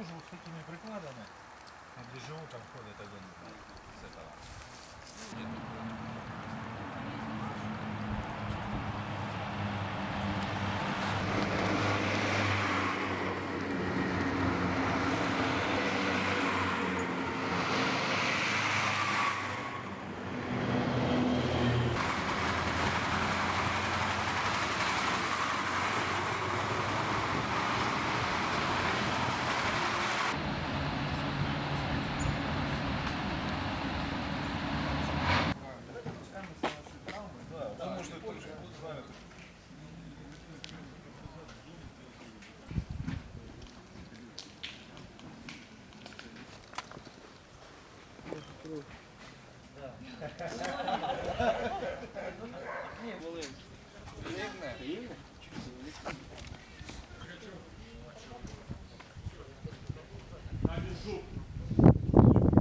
тоже вот с такими прикладами. где ДЖУ там ходит один с этого.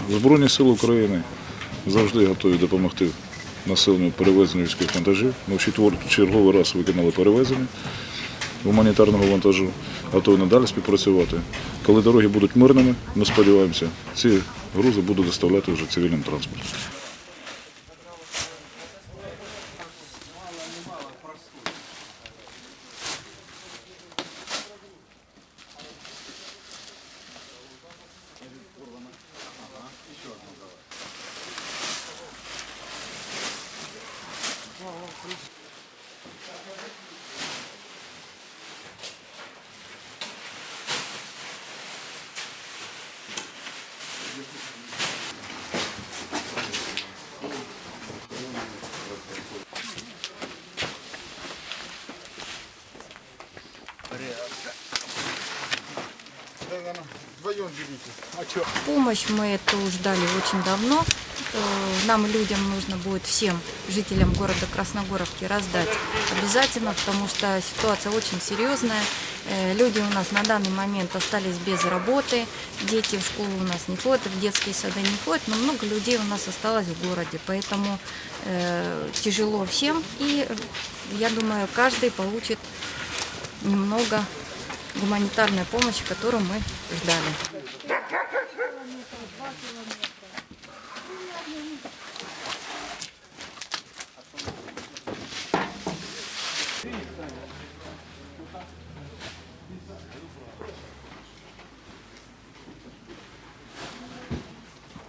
Збройні сили України завжди готові допомогти населенню перевезенню військових вантажів. Ми в черговий раз виконали перевезення гуманітарного вантажу, готові надалі співпрацювати. Коли дороги будуть мирними, ми сподіваємося, ці грузи будуть доставляти вже цивільним транспортом. Помощь мы эту ждали очень давно. Э, Нам, людям, нужно будет всем жителям города Красногоровки раздать обязательно, потому что ситуация очень серьезная. Э, Люди у нас на данный момент остались без работы, дети в школу у нас не ходят, в детские сады не ходят, но много людей у нас осталось в городе, поэтому э, тяжело всем, и я думаю, каждый получит немного гуманитарной помощи, которую мы ждали.